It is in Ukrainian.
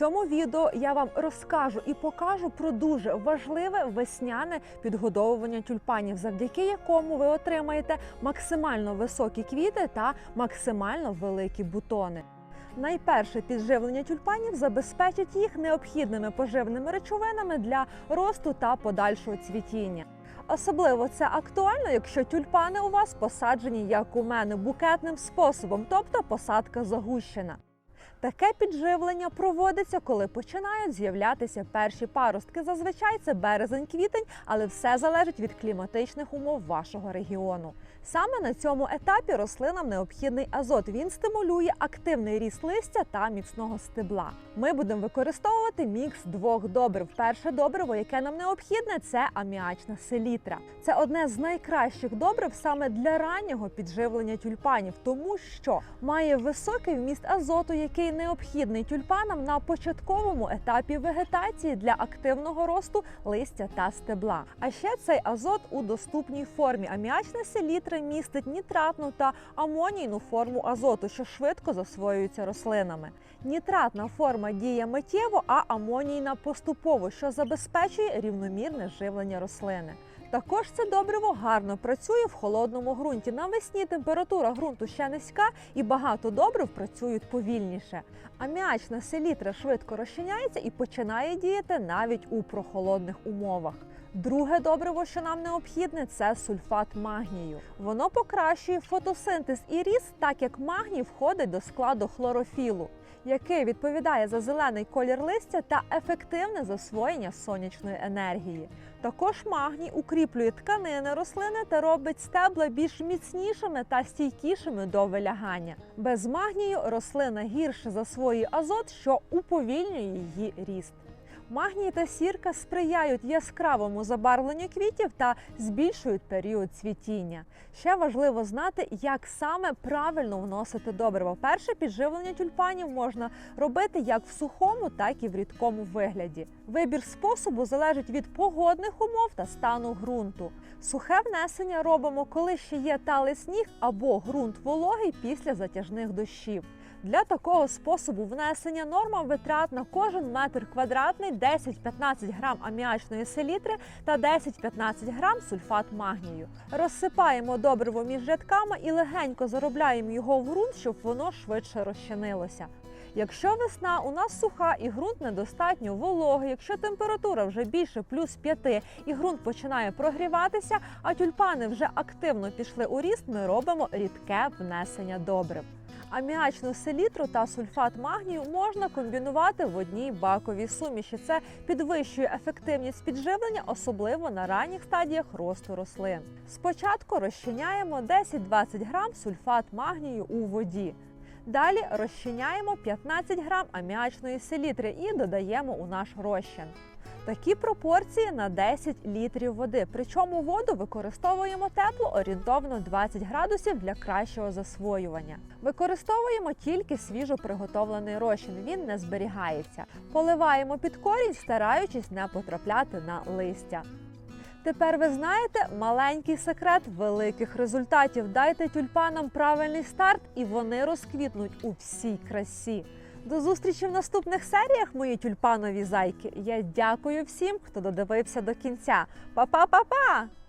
цьому відео я вам розкажу і покажу про дуже важливе весняне підгодовування тюльпанів, завдяки якому ви отримаєте максимально високі квіти та максимально великі бутони. Найперше підживлення тюльпанів забезпечить їх необхідними поживними речовинами для росту та подальшого цвітіння. Особливо це актуально, якщо тюльпани у вас посаджені, як у мене, букетним способом, тобто посадка загущена. Таке підживлення проводиться, коли починають з'являтися перші паростки. Зазвичай це березень-квітень, але все залежить від кліматичних умов вашого регіону. Саме на цьому етапі рослинам необхідний азот. Він стимулює активний ріст листя та міцного стебла. Ми будемо використовувати мікс двох добрив. Перше добриво, яке нам необхідне, це аміачна селітра. Це одне з найкращих добрив саме для раннього підживлення тюльпанів, тому що має високий вміст азоту, який необхідний тюльпанам на початковому етапі вегетації для активного росту листя та стебла. А ще цей азот у доступній формі. Аміачна селітра містить нітратну та амонійну форму азоту, що швидко засвоюються рослинами. Нітратна форма діє миттєво, а амонійна поступово, що забезпечує рівномірне живлення рослини. Також це добриво гарно працює в холодному ґрунті. Навесні температура ґрунту ще низька і багато добрив працюють повільніше. Аміачна селітра швидко розчиняється і починає діяти навіть у прохолодних умовах. Друге добриво, що нам необхідне, це сульфат магнію. Воно покращує фотосинтез і ріст, так як магній входить до складу хлорофілу, який відповідає за зелений колір листя та ефективне засвоєння сонячної енергії. Також магній укріплює тканини рослини та робить стебла більш міцнішими та стійкішими до вилягання. Без магнію рослина гірше засвоює азот, що уповільнює її ріст. Магній та сірка сприяють яскравому забарвленню квітів та збільшують період цвітіння. Ще важливо знати, як саме правильно вносити добриво. Перше підживлення тюльпанів можна робити як в сухому, так і в рідкому вигляді. Вибір способу залежить від погодних умов та стану ґрунту. Сухе внесення робимо, коли ще є талий сніг або ґрунт вологий після затяжних дощів. Для такого способу внесення норма витрат на кожен метр квадратний 10-15 грам аміачної селітри та 10-15 грам сульфат магнію. Розсипаємо добриво між рядками і легенько заробляємо його в ґрунт, щоб воно швидше розчинилося. Якщо весна у нас суха і ґрунт недостатньо вологий, якщо температура вже більше плюс 5 і ґрунт починає прогріватися, а тюльпани вже активно пішли у ріст, ми робимо рідке внесення добрив. Аміачну селітру та сульфат магнію можна комбінувати в одній баковій суміші. Це підвищує ефективність підживлення, особливо на ранніх стадіях росту рослин. Спочатку розчиняємо 10-20 грам сульфат магнію у воді. Далі розчиняємо 15 грам аміачної селітри і додаємо у наш розчин. Такі пропорції на 10 літрів води. Причому воду використовуємо теплу орієнтовно 20 градусів для кращого засвоювання. Використовуємо тільки свіжо приготовлений розчин, він не зберігається. Поливаємо під корінь, стараючись не потрапляти на листя. Тепер ви знаєте маленький секрет великих результатів. Дайте тюльпанам правильний старт, і вони розквітнуть у всій красі. До зустрічі в наступних серіях, мої тюльпанові зайки. Я дякую всім, хто додивився до кінця. Па-па-па-па!